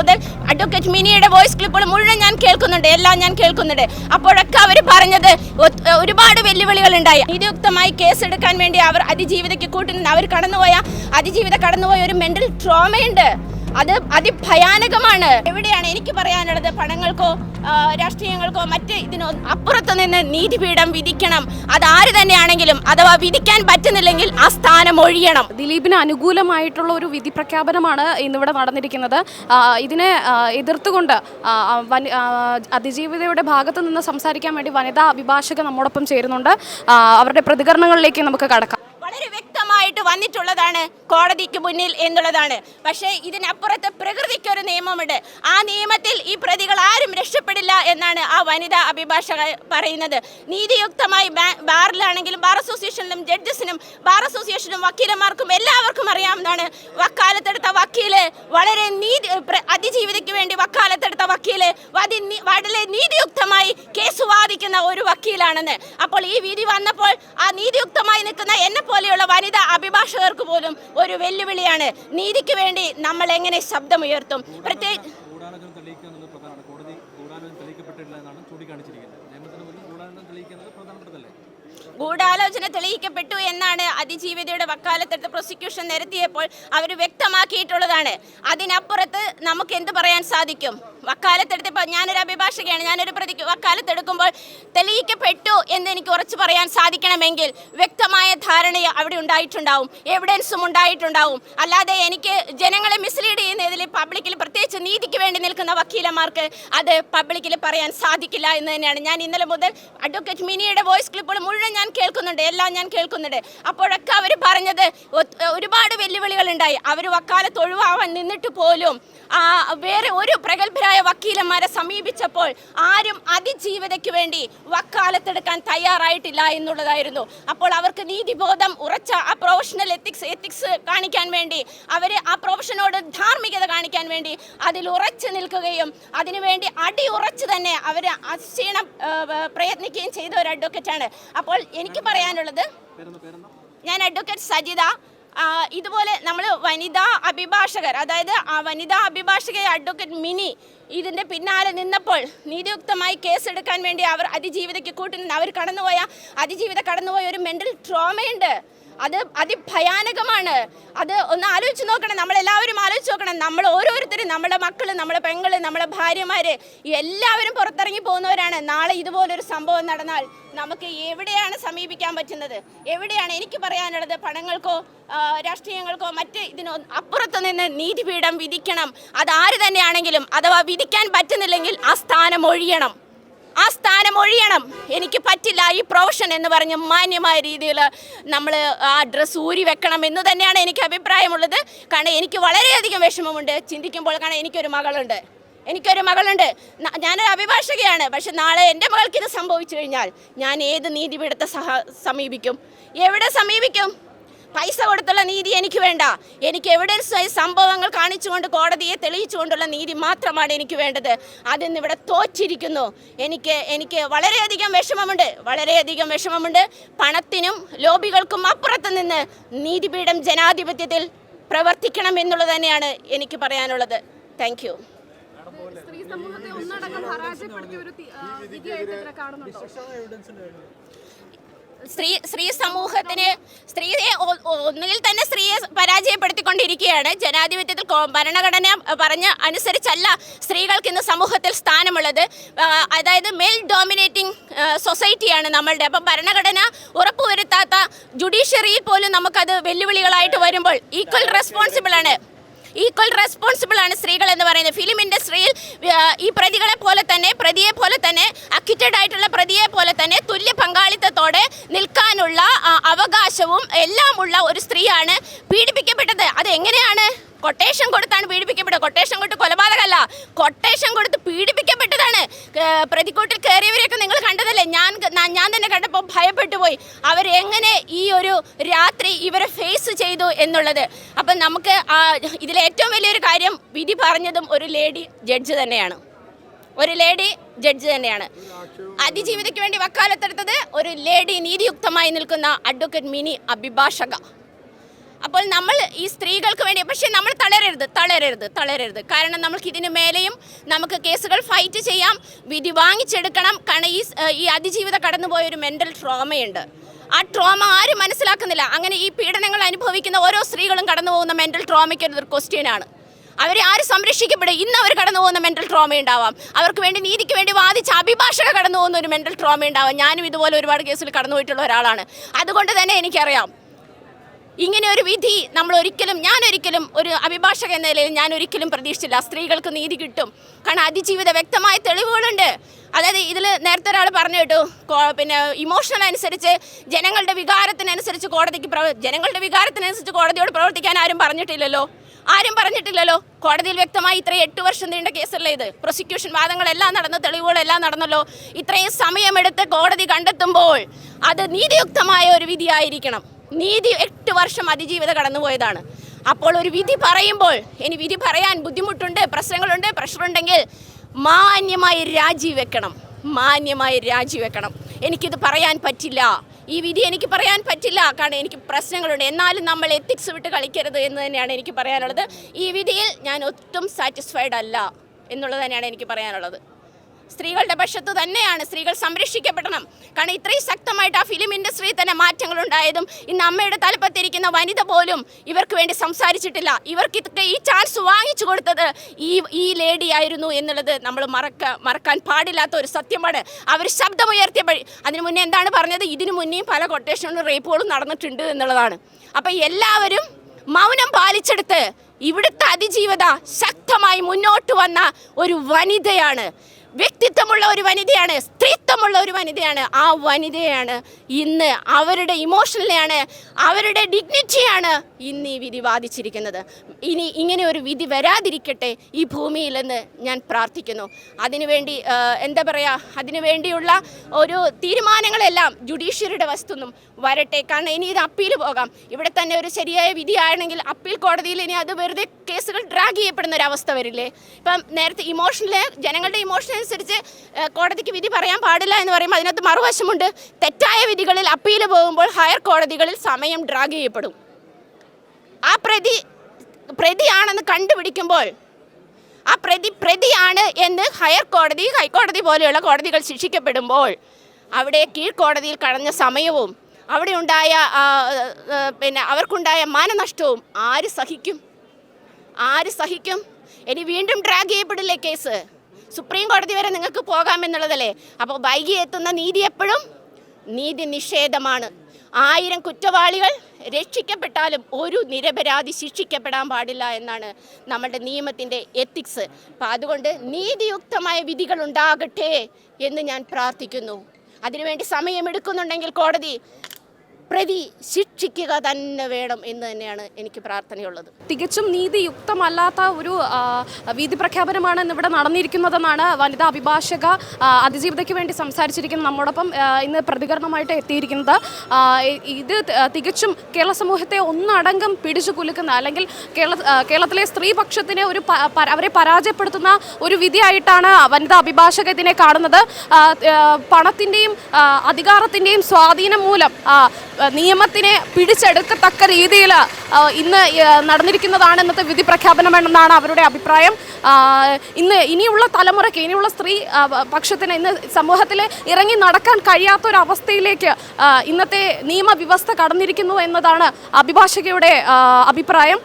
മുതൽ അഡ്വക്കേറ്റ് മിനിയുടെ വോയിസ് ക്ലിപ്പുകൾ മുഴുവൻ ഞാൻ കേൾക്കുന്നുണ്ട്. എല്ലാം ഞാൻ കേൾക്കുന്നുണ്ട്. അപ്പോഴൊക്കെ അവർ പറഞ്ഞത് ഒരുപാട് വെല്ലുവിളികൾ ഉണ്ടായി. നീതിയുക്തമായി കേസെടുക്കാൻ വേണ്ടി അവർ അതിജീവിതയ്ക്ക് കൂട്ടുന്നുണ്ട് അവർ കടന്നുപോയ അതിജീവിത കടന്നുപോയ ഒരു മെന്റൽ ട്രോമയുണ്ട് അത് അതിഭയാനകമാണ്. എവിടെയാണ് എനിക്ക് പറയാനുള്ളത്? പണങ്ങൾക്കോ രാഷ്ട്രീയങ്ങൾക്കോ മറ്റ് ഇതിനോ അപ്പുറത്ത് നിന്ന് നീതിപീഠം വിധിക്കണം. അത് ആര് തന്നെയാണെങ്കിലും അഥവാ വിധിക്കാൻ പറ്റുന്നില്ലെങ്കിൽ ആ സ്ഥാനം ഒഴിയണം. ദിലീപിന് അനുകൂലമായിട്ടുള്ള ഒരു വിധി പ്രഖ്യാപനമാണ് ഇന്നിവിടെ നടന്നിരിക്കുന്നത്. ഇതിനെ എതിർത്തുകൊണ്ട് അതിജീവിതയുടെ ഭാഗത്ത് നിന്ന് സംസാരിക്കാൻ വേണ്ടി വനിതാ അഭിഭാഷക നമ്മോടൊപ്പം ചേരുന്നുണ്ട്. അവരുടെ പ്രതികരണങ്ങളിലേക്ക് നമുക്ക് കടക്കാം. വ്യക്തമായിട്ട് വന്നിട്ടുള്ളതാണ് കോടതിക്ക് മുന്നിൽ എന്നുള്ളതാണ്. പക്ഷേ ഇതിനപ്പുറത്ത് പ്രകൃതിക്കൊരു നിയമമുണ്ട്. ആ നിയമത്തിൽ ഈ പ്രതികൾ ആരും രക്ഷപ്പെടില്ല എന്നാണ് ആ വനിതാ അഭിഭാഷക പറയുന്നത്. നീതിയുക്തമായി ബാറിലാണെങ്കിലും ബാർ അസോസിയേഷനിലും ജഡ്ജസിനും ബാർ അസോസിയേഷനും വക്കീലന്മാർക്കും എല്ലാവർക്കും അറിയാവുന്നതാണ്. വക്കാലത്തെടുത്ത വക്കീൽ വളരെ നീതി അതിജീവിതയ്ക്ക് വേണ്ടി വക്കാലത്തെടുത്ത വക്കീൽ വളരെ നീതിയുക്തമായി കേസ് വാദിക്കുന്ന ഒരു വക്കീലാണെന്ന്. അപ്പോൾ ഈ വിധി വന്നപ്പോൾ ആ നീതിയുക്തമായി നിൽക്കുന്ന എന്നെ പോലെയുള്ള വനിതാ അഭിഭാഷകർക്ക് പോലും ഒരു വെല്ലുവിളിയാണ്. നീതിക്ക് വേണ്ടി നമ്മൾ എങ്ങനെ ശബ്ദമുയർത്തും? പ്രത്യേകിച്ച് ഗൂഢാലോചന തെളിയിക്കുക എന്നുള്ളത് പ്രധാനമാണ് കോടതി ഗൂഢാലോചന തെളിയിക്കപ്പെട്ടില്ല എന്നാണ് ചൂണ്ടിക്കാണിച്ചിരിക്കുന്നത് നിയമത്തിന് മുന്നിൽ ഗൂഢാലോചന തെളിയിക്കുന്നത് പ്രധാനപ്പെട്ടതല്ലേ ഗൂഢാലോചന തെളിയിക്കപ്പെട്ടു എന്നാണ് അതിജീവിതയുടെ വക്കാലത്തെടുത്ത് പ്രോസിക്യൂഷൻ നിരത്തിയപ്പോൾ അവർ വ്യക്തമാക്കിയിട്ടുള്ളതാണ്. അതിനപ്പുറത്ത് നമുക്ക് എന്ത് പറയാൻ സാധിക്കും? വക്കാലത്തെടുത്തപ്പോൾ ഞാനൊരു അഭിഭാഷകയാണ് ഞാനൊരു പ്രതി വക്കാലത്തെടുക്കുമ്പോൾ തെളിയിക്കപ്പെട്ടു എന്ന് എനിക്ക് ഉറച്ചു പറയാൻ സാധിക്കണമെങ്കിൽ വ്യക്തമായ ധാരണ അവിടെ ഉണ്ടായിട്ടുണ്ടാവും എവിഡൻസും ഉണ്ടായിട്ടുണ്ടാവും. അല്ലാതെ എനിക്ക് ജനങ്ങളെ മിസ്ലീഡ് ചെയ്യുന്നതിൽ പബ്ലിക്കിൽ പ്രത്യേകിച്ച് നീതിക്ക് വേണ്ടി നിൽക്കുന്ന വക്കീലന്മാർക്ക് അത് പബ്ലിക്കിൽ പറയാൻ സാധിക്കില്ല എന്ന് തന്നെയാണ്. ഞാൻ ഇന്നലെ മുതൽ അഡ്വക്കേറ്റ് മിനിയുടെ വോയിസ് ക്ലിപ്പുകൾ മുഴുവൻ ഞാൻ കേൾക്കുന്നുണ്ട് എല്ലാം ഞാൻ കേൾക്കുന്നുണ്ട്. അപ്പോഴൊക്കെ അവർ പറഞ്ഞത് ഒരുപാട് വെല്ലുവിളികൾ ഉണ്ടായി അവർ വക്കാലത്ത് ഒഴിവാവാൻ നിന്നിട്ട് പോലും വേറെ ഒരു പ്രഗത്ഭരായ വക്കീലന്മാരെ സമീപിച്ചപ്പോൾ ആരും അതിജീവിതയ്ക്ക് വേണ്ടി വക്കാലത്തെടുക്കാൻ തയ്യാറായിട്ടില്ല എന്നുള്ളതായിരുന്നു. അപ്പോൾ അവർക്ക് നീതിബോധം ഉറച്ച ആ പ്രൊഫഷണൽ എത്തിക്സ് എത്തിക്സ് കാണിക്കാൻ വേണ്ടി അവർ ആ പ്രൊഫഷനോട് ധാർമ്മികത കാണിക്കാൻ വേണ്ടി അതിൽ ഉറച്ചു നിൽക്കുകയും അതിനുവേണ്ടി അടി ഉറച്ചു തന്നെ അവർ അക്ഷീണം പ്രയത്നിക്കുകയും ചെയ്ത ഒരു അഡ്വക്കറ്റാണ് അപ്പോൾ എനിക്ക് പറയാനുള്ളത് ഞാൻ അഡ്വക്കേറ്റ് സജിത ഇതുപോലെ നമ്മൾ വനിതാ അഭിഭാഷകർ അതായത് ആ വനിതാ അഭിഭാഷകയെ അഡ്വക്കേറ്റ് മിനി ഇതിന്റെ പിന്നാലെ നിന്നപ്പോൾ നീതിയുക്തമായി കേസെടുക്കാൻ വേണ്ടി അവർ അതിജീവിതയ്ക്ക് കൂട്ടുനിന്ന് അവർ കടന്നുപോയ അതിജീവിത കടന്നുപോയ ഒരു മെന്റൽ ട്രോമയുണ്ട് അത് അതിഭയാനകമാണ്. അത് ഒന്ന് ആലോചിച്ച് നോക്കണം. നമ്മളെല്ലാവരും ആലോചിച്ച് നോക്കണം. നമ്മൾ ഓരോരുത്തരും നമ്മുടെ മക്കൾ നമ്മുടെ പെങ്ങൾ നമ്മുടെ ഭാര്യമാർ എല്ലാവരും പുറത്തിറങ്ങി പോകുന്നവരാണ്. നാളെ ഇതുപോലൊരു സംഭവം നടന്നാൽ നമുക്ക് എവിടെയാണ് സമീപിക്കാൻ പറ്റുന്നത്? എവിടെയാണ് എനിക്ക് പറയാനുള്ളത്? പണങ്ങൾക്കോ രാഷ്ട്രീയങ്ങൾക്കോ മറ്റ് ഇതിനോ അപ്പുറത്ത് നിന്ന് നീതിപീഠം വിധിക്കണം. അത് ആര് തന്നെയാണെങ്കിലും അഥവാ വിധിക്കാൻ പറ്റുന്നില്ലെങ്കിൽ ആ സ്ഥാനം ഒഴിയണം. ആ സ്ഥാനം ഒഴിയണം. എനിക്ക് പറ്റില്ല ഈ പ്രൊഫഷൻ എന്ന് പറഞ്ഞ് മാന്യമായ രീതിയിൽ നമ്മൾ ആ ഡ്രസ്സ് ഊരി വെക്കണം എന്ന് തന്നെയാണ് എനിക്ക് അഭിപ്രായമുള്ളത്. കാരണം എനിക്ക് വളരെയധികം വിഷമമുണ്ട്. ചിന്തിക്കുമ്പോൾ കാരണം എനിക്കൊരു മകളുണ്ട്. എനിക്കൊരു മകളുണ്ട്. ഞാനൊരു അഭിഭാഷകയാണ്. പക്ഷെ നാളെ എന്റെ മകൾക്ക് ഇത് സംഭവിച്ചു കഴിഞ്ഞാൽ ഞാൻ ഏത് നീതിപീഠത്തെ സഹ സമീപിക്കും? എവിടെ സമീപിക്കും? പൈസ കൊടുത്തുള്ള നീതി എനിക്ക് വേണ്ട. എനിക്ക് എവിഡൻസായി സംഭവങ്ങൾ കാണിച്ചുകൊണ്ട് കോടതിയെ തെളിയിച്ചുകൊണ്ടുള്ള നീതി മാത്രമാണ് എനിക്ക് വേണ്ടത്. അതിന്ന് ഇവിടെ തോറ്റിരിക്കുന്നു. എനിക്ക് എനിക്ക് വളരെയധികം വിഷമമുണ്ട്. വളരെയധികം വിഷമമുണ്ട്. പണത്തിനും ലോബികൾക്കും അപ്പുറത്ത് നിന്ന് നീതിപീഠം ജനാധിപത്യത്തിൽ പ്രവർത്തിക്കണം എന്നുള്ളത് തന്നെയാണ് എനിക്ക് പറയാനുള്ളത്. താങ്ക് യു സ്ത്രീ സമൂഹത്തെ ഒന്നടങ്കം പരാജയപ്പെടുത്തിയ ഒരു വിധിയായിട്ട് ഇതിനെ കാണുന്നുണ്ടോ? സ്ത്രീ സ്ത്രീ സമൂഹത്തിന് സ്ത്രീയെ ഒന്നുകിൽ തന്നെ സ്ത്രീയെ പരാജയപ്പെടുത്തിക്കൊണ്ടിരിക്കുകയാണ്. ജനാധിപത്യത്തിൽ ഭരണഘടന പറഞ്ഞ അനുസരിച്ചല്ല സ്ത്രീകൾക്ക് ഇന്ന് സമൂഹത്തിൽ സ്ഥാനമുള്ളത്. അതായത് മെയിൽ ഡോമിനേറ്റിംഗ് സൊസൈറ്റിയാണ് നമ്മളുടെ. അപ്പം ഭരണഘടന ഉറപ്പുവരുത്താത്ത ജുഡീഷ്യറിയിൽ പോലും നമുക്കത് വെല്ലുവിളികളായിട്ട് വരുമ്പോൾ ഈക്വൽ റെസ്പോൺസിബിൾ ആണ്. ഈക്വൽ റെസ്പോൺസിബിൾ ആണ് സ്ത്രീകൾ എന്ന് പറയുന്നത്. ഫിലിം ഇൻഡസ്ട്രിയിൽ ഈ പ്രതികളെ പോലെ തന്നെ പ്രതിയെ പോലെ തന്നെ അക്വിറ്റഡ് ആയിട്ടുള്ള പ്രതിയെ പോലെ തന്നെ തുല്യ പങ്കാളിത്തത്തോടെ നിൽക്കാനുള്ള അവകാശവും എല്ലാം ഉള്ള ഒരു സ്ത്രീയാണ് പീഡിപ്പിക്കപ്പെട്ടത്. അത് എങ്ങനെയാണ്? കൊട്ടേഷൻ കൊടുത്താണ് പീഡിപ്പിക്കപ്പെട്ടത്. കൊട്ടേഷൻ കൊടുത്ത് കൊലപാതകമല്ല. കൊട്ടേഷൻ കൊടുത്ത് പീഡിപ്പിക്കപ്പെട്ടതാണ്. പ്രതിക്കൂട്ടിൽ കയറിയവരെയൊക്കെ നിങ്ങൾ കണ്ടതല്ലേ? ഞാൻ ഞാൻ തന്നെ കണ്ടപ്പോൾ ഭയപ്പെട്ടു പോയി അവരെങ്ങനെ ഈ ഒരു രാത്രി ഇവരെ ഫേസ് ചെയ്തു എന്നുള്ളത്? അപ്പം നമുക്ക് ആ, ഇതിലെ ഏറ്റവും വലിയൊരു കാര്യം വിധി പറഞ്ഞതും ഒരു ലേഡി ജഡ്ജ് തന്നെയാണ്. ഒരു ലേഡി ജഡ്ജ് തന്നെയാണ്. അതിജീവിതയ്ക്ക് വേണ്ടി വക്കാലത്തെടുത്തത് ഒരു ലേഡി നീതിയുക്തമായി നിൽക്കുന്ന അഡ്വക്കേറ്റ് മിനി അഭിഭാഷക. അപ്പോൾ നമ്മൾ ഈ സ്ത്രീകൾക്ക് വേണ്ടി പക്ഷേ നമ്മൾ തളരരുത് തളരരുത് തളരരുത്. കാരണം നമുക്ക് ഇതിന് മേലെയും നമുക്ക് കേസുകൾ ഫൈറ്റ് ചെയ്യാം വിധി വാങ്ങിച്ചെടുക്കണം. കാരണം ഈ ഈ അതിജീവിത കടന്നുപോയ ഒരു മെന്റൽ ട്രോമയുണ്ട് ആ ട്രോമ ആരും മനസ്സിലാക്കുന്നില്ല. അങ്ങനെ ഈ പീഡനങ്ങൾ അനുഭവിക്കുന്ന ഓരോ സ്ത്രീകളും കടന്നു പോകുന്ന മെന്റൽ ട്രോമയ്ക്ക് ഒരു ക്വസ്റ്റ്യനാണ് അവരെ ആര് സംരക്ഷിക്കപ്പെടും? ഇന്ന് അവർ കടന്നു പോകുന്ന മെന്റൽ ട്രോമ ഉണ്ടാവാം. അവർക്ക് വേണ്ടി നീതിക്ക് വേണ്ടി വാദിച്ച അഭിഭാഷക കടന്നു പോകുന്ന ഒരു മെന്റൽ ട്രോമ ഉണ്ടാവാം. ഞാനും ഇതുപോലെ ഒരുപാട് കേസിൽ കടന്നു പോയിട്ടുള്ള ഒരാളാണ്. അതുകൊണ്ട് തന്നെ എനിക്കറിയാം ഇങ്ങനെ ഒരു വിധി നമ്മൾ ഒരിക്കലും ഞാൻ ഒരിക്കലും ഒരു അഭിഭാഷക എന്ന നിലയിൽ ഞാൻ ഒരിക്കലും പ്രതീക്ഷിച്ചില്ല. സ്ത്രീകൾക്ക് നീതി കിട്ടും. കാരണം അതിജീവിത വ്യക്തമായ തെളിവുകളുണ്ട്. അതായത് ഇതിൽ നേരത്തെ ഒരാൾ പറഞ്ഞു കേട്ടു പിന്നെ ഇമോഷണൽ അനുസരിച്ച് ജനങ്ങളുടെ വികാരത്തിനനുസരിച്ച് കോടതിക്ക് ജനങ്ങളുടെ വികാരത്തിനനുസരിച്ച് കോടതിയോട് പ്രവർത്തിക്കാൻ ആരും പറഞ്ഞിട്ടില്ലല്ലോ. ആരും പറഞ്ഞിട്ടില്ലല്ലോ. കോടതിയിൽ വ്യക്തമായി ഇത്രയും എട്ട് വർഷം നീണ്ട കേസല്ലേ ഇത്. പ്രോസിക്യൂഷൻ വാദങ്ങളെല്ലാം നടന്നു തെളിവുകളെല്ലാം നടന്നല്ലോ. ഇത്രയും സമയമെടുത്ത് കോടതി കണ്ടെത്തുമ്പോൾ അത് നീതിയുക്തമായ ഒരു വിധിയായിരിക്കണം. നീതി എട്ട് വർഷം അതിജീവിത കടന്നുപോയതാണ്. അപ്പോൾ ഒരു വിധി പറയുമ്പോൾ ഇനി വിധി പറയാൻ ബുദ്ധിമുട്ടുണ്ട് പ്രശ്നങ്ങളുണ്ട് പ്രഷറുണ്ടെങ്കിൽ മാന്യമായി രാജിവെക്കണം മാന്യമായി രാജിവെക്കണം എനിക്കിത് പറയാൻ പറ്റില്ല. ഈ വിധി എനിക്ക് പറയാൻ പറ്റില്ല. കാരണം എനിക്ക് പ്രശ്നങ്ങളുണ്ട്. എന്നാലും നമ്മൾ എത്തിക്സ് വിട്ട് കളിക്കരുത് എന്ന് തന്നെയാണ് എനിക്ക് പറയാനുള്ളത്. ഈ വിധിയിൽ ഞാൻ ഒട്ടും സാറ്റിസ്ഫൈഡ് അല്ല എന്നുള്ളത് തന്നെയാണ് എനിക്ക് പറയാനുള്ളത്. സ്ത്രീകളുടെ പക്ഷത്ത് തന്നെയാണ് സ്ത്രീകൾ സംരക്ഷിക്കപ്പെടണം. കാരണം ഇത്രയും ശക്തമായിട്ട് ആ ഫിലിം ഇൻഡസ്ട്രിയിൽ തന്നെ മാറ്റങ്ങൾ ഉണ്ടായതും ഇന്ന് അമ്മയുടെ തലപ്പത്തിരിക്കുന്ന വനിത പോലും ഇവർക്ക് വേണ്ടി സംസാരിച്ചിട്ടില്ല. ഇവർക്ക് ഇതൊക്കെ ഈ ചാൻസ് വാങ്ങിച്ചു കൊടുത്തത് ഈ ഈ ലേഡി ആയിരുന്നു എന്നുള്ളത് നമ്മൾ മറക്ക മറക്കാൻ പാടില്ലാത്ത ഒരു സത്യമാണ്. അവർ ശബ്ദമുയർത്തിയ വഴി അതിനു മുന്നേ എന്താണ് പറഞ്ഞത്? ഇതിനു മുന്നേയും പല കൊട്ടേഷനും റേപ്പുകളും നടന്നിട്ടുണ്ട് എന്നുള്ളതാണ്. അപ്പം എല്ലാവരും മൗനം പാലിച്ചെടുത്ത് ഇവിടുത്തെ അതിജീവിത ശക്തമായി മുന്നോട്ട് വന്ന ഒരു വനിതയാണ്. വ്യക്തിത്വമുള്ള ഒരു വനിതയാണ് സ്ത്രീത്വമുള്ള ഒരു വനിതയാണ്. ആ വനിതയാണ് ഇന്ന് അവരുടെ ഇമോഷണലെയാണ് അവരുടെ ഡിഗ്നിറ്റിയാണ് ഇന്ന് ഈ വിധി വാദിച്ചിരിക്കുന്നത് ഇനി ഇങ്ങനെ ഒരു വിധി വരാതിരിക്കട്ടെ ഈ ഭൂമിയിലെന്ന് ഞാൻ പ്രാർത്ഥിക്കുന്നു. അതിനുവേണ്ടി എന്താ പറയുക അതിനുവേണ്ടിയുള്ള ഒരു തീരുമാനങ്ങളെല്ലാം ജുഡീഷ്യറിയുടെ വസ്തുന്നും വരട്ടെ. കാരണം ഇനി ഇത് അപ്പീൽ പോകാം. ഇവിടെ തന്നെ ഒരു ശരിയായ വിധിയാണെങ്കിൽ അപ്പീൽ കോടതിയിൽ ഇനി അത് വെറുതെ കേസുകൾ ഡ്രാഗ് ചെയ്യപ്പെടുന്ന ഒരു അവസ്ഥ വരില്ലേ? ഇപ്പം നേരത്തെ ഇമോഷണൽ ജനങ്ങളുടെ ഇമോഷൻ അനുസരിച്ച് ഏഹ്, കോടതിക്ക് വിധി പറയാൻ പാടില്ല എന്ന് പറയുമ്പോൾ അതിനകത്ത് മറുവശമുണ്ട്. തെറ്റായ വിധികളിൽ അപ്പീൽ പോകുമ്പോൾ ഹയർ കോടതികളിൽ സമയം ഡ്രാഗ് ചെയ്യപ്പെടും. ആ പ്രതി പ്രതിയാണെന്ന് കണ്ടുപിടിക്കുമ്പോൾ ആ പ്രതി പ്രതിയാണ് എന്ന് ഹയർ കോടതി ഹൈക്കോടതി പോലെയുള്ള കോടതികൾ ശിക്ഷിക്കപ്പെടുമ്പോൾ അവിടെ കീഴ്ക്കോടതിയിൽ കടഞ്ഞ സമയവും അവിടെ ഉണ്ടായ പിന്നെ അവർക്കുണ്ടായ മാനനഷ്ടവും ആര് സഹിക്കും? ആര് സഹിക്കും? ഇനി വീണ്ടും ഡ്രാഗ് ചെയ്യപ്പെടില്ലേ കേസ്? സുപ്രീം കോടതി വരെ നിങ്ങൾക്ക് പോകാമെന്നുള്ളതല്ലേ? അപ്പോൾ വൈകി എത്തുന്ന നീതി എപ്പോഴും നീതി നിഷേധമാണ്. ആയിരം കുറ്റവാളികൾ രക്ഷിക്കപ്പെട്ടാലും ഒരു നിരപരാധി ശിക്ഷിക്കപ്പെടാൻ പാടില്ല എന്നാണ് നമ്മുടെ നിയമത്തിന്റെ എത്തിക്സ് അപ്പം അതുകൊണ്ട് നീതിയുക്തമായ വിധികൾ ഉണ്ടാകട്ടെ എന്ന് ഞാൻ പ്രാർത്ഥിക്കുന്നു. അതിനുവേണ്ടി സമയമെടുക്കുന്നുണ്ടെങ്കിൽ കോടതി പ്രതി ശിക്ഷിക്കുക തന്നെ വേണം എന്ന് തന്നെയാണ് എനിക്ക് പ്രാർത്ഥനയുള്ളത്. തികച്ചും നീതിയുക്തമല്ലാത്ത ഒരു വീതി പ്രഖ്യാപനമാണ് ഇന്നിവിടെ നടന്നിരിക്കുന്നതെന്നാണ് വനിതാ അഭിഭാഷക അതിജീവിതയ്ക്ക് വേണ്ടി സംസാരിച്ചിരിക്കുന്ന നമ്മോടൊപ്പം ഇന്ന് പ്രതികരണമായിട്ട് എത്തിയിരിക്കുന്നത്. ഇത് തികച്ചും കേരള സമൂഹത്തെ ഒന്നടങ്കം പിടിച്ചു കുലുക്കുന്ന അല്ലെങ്കിൽ കേരള കേരളത്തിലെ സ്ത്രീപക്ഷത്തിനെ ഒരു അവരെ പരാജയപ്പെടുത്തുന്ന ഒരു വിധിയായിട്ടാണ് വനിതാ അഭിഭാഷക ഇതിനെ കാണുന്നത്. പണത്തിന്റെയും അധികാരത്തിന്റെയും സ്വാധീനം മൂലം നിയമത്തിനെ പിടിച്ചെടുക്കത്തക്ക രീതിയിൽ ഇന്ന് നടന്നിരിക്കുന്നതാണ് ഇന്നത്തെ വിധി പ്രഖ്യാപനമെന്നാണ് അവരുടെ അഭിപ്രായം. ഇന്ന് ഇനിയുള്ള തലമുറയ്ക്ക് ഇനിയുള്ള സ്ത്രീ പക്ഷത്തിന് ഇന്ന് സമൂഹത്തിൽ ഇറങ്ങി നടക്കാൻ കഴിയാത്തൊരവസ്ഥയിലേക്ക് ഇന്നത്തെ നിയമവ്യവസ്ഥ കടന്നിരിക്കുന്നു എന്നതാണ് അഭിഭാഷകയുടെ അഭിപ്രായം.